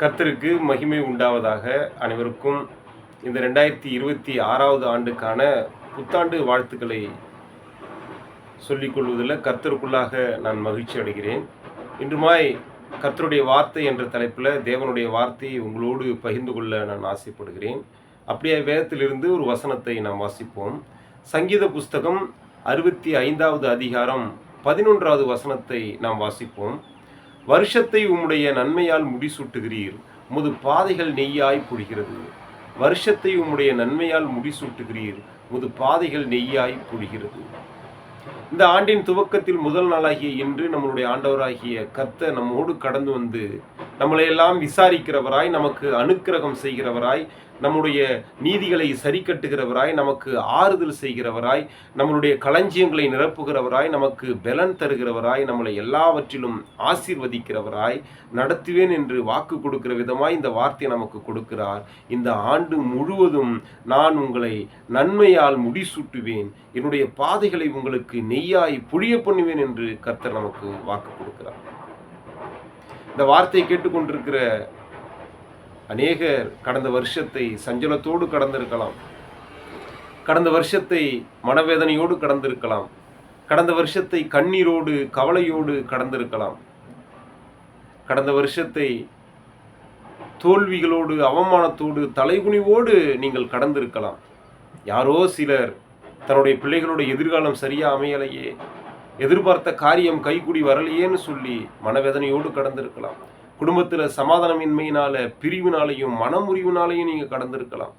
கர்த்தருக்கு மகிமை உண்டாவதாக அனைவருக்கும் இந்த ரெண்டாயிரத்தி இருபத்தி ஆறாவது ஆண்டுக்கான புத்தாண்டு வாழ்த்துக்களை சொல்லிக்கொள்வதில் கர்த்தருக்குள்ளாக நான் மகிழ்ச்சி அடைகிறேன். இன்றுமாய் கர்த்தருடைய வார்த்தை என்ற தலைப்பில் தேவனுடைய வார்த்தையை உங்களோடு பகிர்ந்து கொள்ள நான் ஆசைப்படுகிறேன். அப்படியே வேதத்திலிருந்து ஒரு வசனத்தை நாம் வாசிப்போம். சங்கீத புஸ்தகம் அறுபத்தி ஐந்தாவது அதிகாரம் பதினொன்றாவது வசனத்தை நாம் வாசிப்போம். வருஷத்தை உம்முடைய நன்மையால் முடிசூட்டுகிறீர். உமது பாதைகள் நெய்யாய் பொழிகிறது வருஷத்தை உம்முடைய நன்மையால் முடிசூட்டுகிறீர். உமது பாதைகள் நெய்யாய் பொழிகிறது இந்த ஆண்டின் துவக்கத்தில் முதல் நாளாகிய இன்று நம்மளுடைய ஆண்டவராகிய கர்த்தர் நம்மோடு கடந்து வந்து நம்மளை எல்லாம் விசாரிக்கிறவராய் நமக்கு அனுக்கிரகம் செய்கிறவராய் நம்முடைய நீதிகளை சரி கட்டுகிறவராய் நமக்கு ஆறுதல் செய்கிறவராய் நம்மளுடைய களஞ்சியங்களை நிரப்புகிறவராய் நமக்கு பலன் தருகிறவராய் நம்மளை எல்லாவற்றிலும் ஆசீர்வதிக்கிறவராய் நடத்துவேன் என்று வாக்கு கொடுக்கிற விதமாய் இந்த வார்த்தையை நமக்கு கொடுக்கிறார். இந்த ஆண்டு முழுவதும் நான் உங்களை நன்மையால் முடிசூட்டுவேன். என்னுடைய பாதைகளை உங்களுக்கு நெய்யாய் புழிய பண்ணுவேன் என்று கர்த்தர் நமக்கு வாக்கு கொடுக்கிறார். இந்த வார்த்தையை கேட்டுக்கொண்டிருக்கிற அநேகர் கடந்த வருஷத்தை சஞ்சலத்தோடு கடந்திருக்கலாம். கடந்த வருஷத்தை மனவேதனையோடு கடந்திருக்கலாம். கடந்த வருஷத்தை கண்ணீரோடு கவலையோடு கடந்திருக்கலாம். கடந்த வருஷத்தை தோல்விகளோடு அவமானத்தோடு தலைகுனிவோடு நீங்கள் கடந்திருக்கலாம். யாரோ சிலர் தன்னுடைய பிள்ளைகளோட எதிர்காலம் சரியாக அமையலையே. எதிர்பார்த்த காரியம் கைக்குடி வரலையேன்னு சொல்லி மனவேதனையோடு கடந்திருக்கலாம். குடும்பத்தில் சமாதானமின்மையினால பிரிவினாலையும் மனமுறிவினாலையும் நீங்கள் கடந்திருக்கலாம்.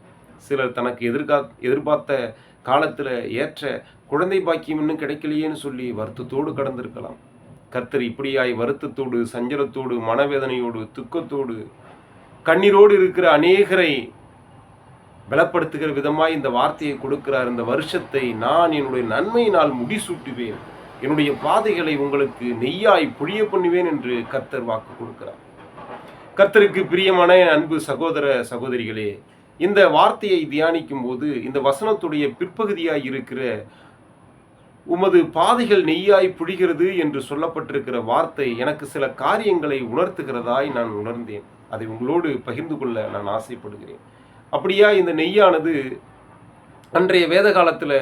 சிலர் தனக்கு எதிர்கா எதிர்பார்த்த காலத்தில் ஏற்ற குழந்தை பாக்கியம் இன்னும் கிடைக்கலையேன்னு சொல்லி வருத்தத்தோடு கடந்திருக்கலாம். கர்த்தர் இப்படியாய் வருத்தத்தோடு சஞ்சலத்தோடு மனவேதனையோடு துக்கத்தோடு கண்ணீரோடு இருக்கிற அநேகரை பலப்படுத்துகிற விதமாய் இந்த வார்த்தையை கொடுக்கிறார். இந்த வருஷத்தை நான் என்னுடைய நன்மையினால் முடிசூட்டுவேன். என்னுடைய பாதைகளை உங்களுக்கு நெய்யாய் புழிய பண்ணுவேன் என்று கர்த்தர் வாக்கு கொடுக்கிறார். கர்த்தருக்கு பிரியமான அன்பு சகோதர சகோதரிகளே இந்த வார்த்தையை தியானிக்கும் போது இந்த வசனத்துடைய பிற்பகுதியாய் இருக்கிற உமது பாதைகள் நெய்யாய் புழிகிறது என்று சொல்லப்பட்டிருக்கிற வார்த்தை எனக்கு சில காரியங்களை உணர்த்துகிறதாய் நான் உணர்ந்தேன். அதை உங்களோடு பகிர்ந்து கொள்ள நான் ஆசைப்படுகிறேன். அப்படியா இந்த நெய்யானது அன்றைய வேத காலத்தில்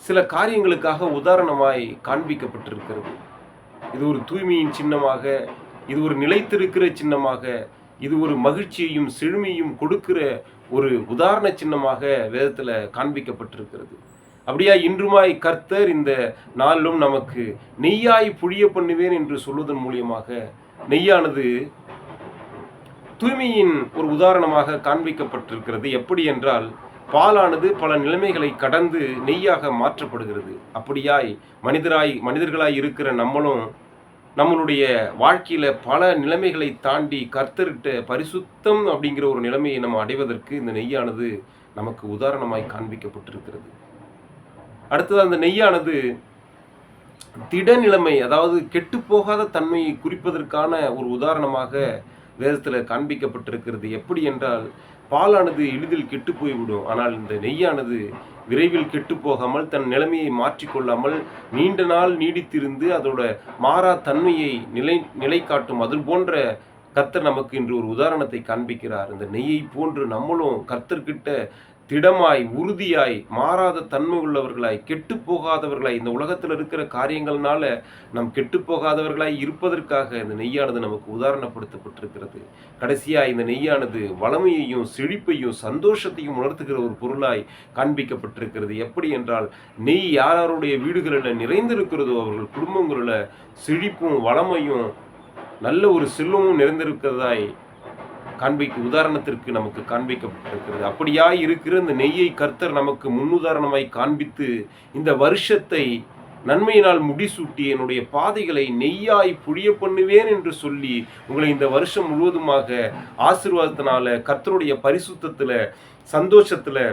சில காரியங்களுக்காக உதாரணமாய் காண்பிக்கப்பட்டிருக்கிறது. இது ஒரு தூய்மையின் சின்னமாக இது ஒரு நிலைத்திருக்கிற சின்னமாக இது ஒரு மகிழ்ச்சியையும் செழுமையும் கொடுக்கிற ஒரு உதாரண சின்னமாக வேதத்தில் காண்பிக்கப்பட்டிருக்கிறது. அப்படியா இன்றுமாய் கர்த்தர் இந்த நாளிலும் நமக்கு நெய்யாய் புழிய பண்ணுவேன் என்று சொல்வதன் மூலியமாக நெய்யானது தூய்மையின் ஒரு உதாரணமாக காண்பிக்கப்பட்டிருக்கிறது. எப்படி என்றால் பாலானது பல நிலைமைகளை கடந்து நெய்யாக மாற்றப்படுகிறது. அப்படியாய் மனிதராய் மனிதர்களாய் இருக்கிற நம்மளும் நம்மளுடைய வாழ்க்கையில் பல நிலைமைகளை தாண்டி கர்த்தர்கிட்ட பரிசுத்தம் அப்படிங்கிற ஒரு நிலைமையை நம்ம அடைவதற்கு இந்த நெய்யானது நமக்கு உதாரணமாய் காண்பிக்கப்பட்டிருக்கிறது. அடுத்தது அந்த நெய்யானது திட நிலைமை அதாவது கெட்டு போகாத தன்மையை குறிப்பதற்கான ஒரு உதாரணமாக வேதத்தில் காண்பிக்கப்பட்டிருக்கிறது. எப்படி என்றால் பாலானது எளிதில் கெட்டு போய்விடும் ஆனால் இந்த நெய்யானது விரைவில் கெட்டு போகாமல் தன் நிலைமையை மாற்றிக்கொள்ளாமல் நீண்ட நாள் நீடித்திருந்து அதோட மாறா தன்மையை நிலை நிலை காட்டும் அது போன்ற கர்த்தர் நமக்கு இன்று ஒரு உதாரணத்தை காண்பிக்கிறார். இந்த நெய்யை போன்று நம்மளும் கர்த்தர்கிட்ட திடமாய் உறுதியாய் மாறாத தன்மை உள்ளவர்களாய் கெட்டு போகாதவர்களாய் இந்த உலகத்தில் இருக்கிற காரியங்கள்னால நம் கெட்டு போகாதவர்களாய் இருப்பதற்காக இந்த நெய்யானது நமக்கு உதாரணப்படுத்தப்பட்டிருக்கிறது. கடைசியாக இந்த நெய்யானது வளமையையும் செழிப்பையும் சந்தோஷத்தையும் உணர்த்துகிற ஒரு பொருளாய் காண்பிக்கப்பட்டிருக்கிறது. எப்படி என்றால் நெய் யாராருடைய வீடுகளில் நிறைந்திருக்கிறதோ அவர்கள் குடும்பங்களில் செழிப்பும் வளமையும் நல்ல ஒரு செல்வமும் நிறைந்திருக்கிறதாய் காண்பிக்க உதாரணத்திற்கு நமக்கு காண்பிக்கப்பட்டிருக்கிறது. அப்படியாய் இருக்கிற இந்த நெய்யை கர்த்தர் நமக்கு முன்னுதாரணமாய் காண்பித்து இந்த வருஷத்தை நன்மையினால் முடிசூட்டி என்னுடைய பாதைகளை நெய்யாய் புழிய பண்ணுவேன் என்று சொல்லி உங்களை இந்த வருஷம் முழுவதுமாக ஆசிர்வாதத்தினால கர்த்தருடைய பரிசுத்தத்தில் சந்தோஷத்தில்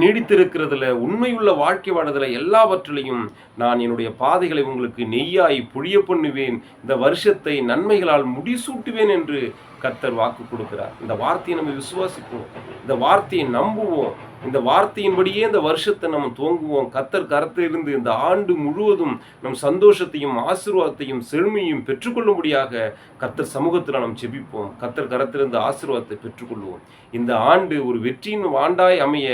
நீடித்திருக்கிறதுல உண்மையுள்ள வாழ்க்கை வாடுதல எல்லாவற்றிலையும் நான் என்னுடைய பாதைகளை உங்களுக்கு நெய்யாய் புழிய பண்ணுவேன். இந்த வருஷத்தை நன்மைகளால் முடிசூட்டுவேன் என்று கர்த்தர் வாக்கு கொடுக்கிறார். இந்த வார்த்தையை நம்ம விசுவாசிப்போம். இந்த வார்த்தையை நம்புவோம். இந்த வார்த்தையின்படியே இந்த வருஷத்தை நம்ம துவங்குவோம். கர்த்தர் கரத்திலிருந்து இந்த ஆண்டு முழுவதும் நம் சந்தோஷத்தையும் ஆசீர்வாதத்தையும் செழுமையும் பெற்றுக்கொள்ளும்படியாக கர்த்தர் சமூகத்தில் நாம் ஜெபிப்போம். கர்த்தர் கரத்திலிருந்து ஆசீர்வாதத்தை பெற்றுக்கொள்வோம். இந்த ஆண்டு ஒரு வெற்றியின் ஆண்டாய் அமைய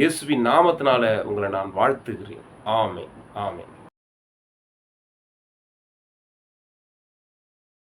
இயேசுவின் நாமத்தினால உங்களை நான் வாழ்த்துகிறேன். ஆமே ஆமென்.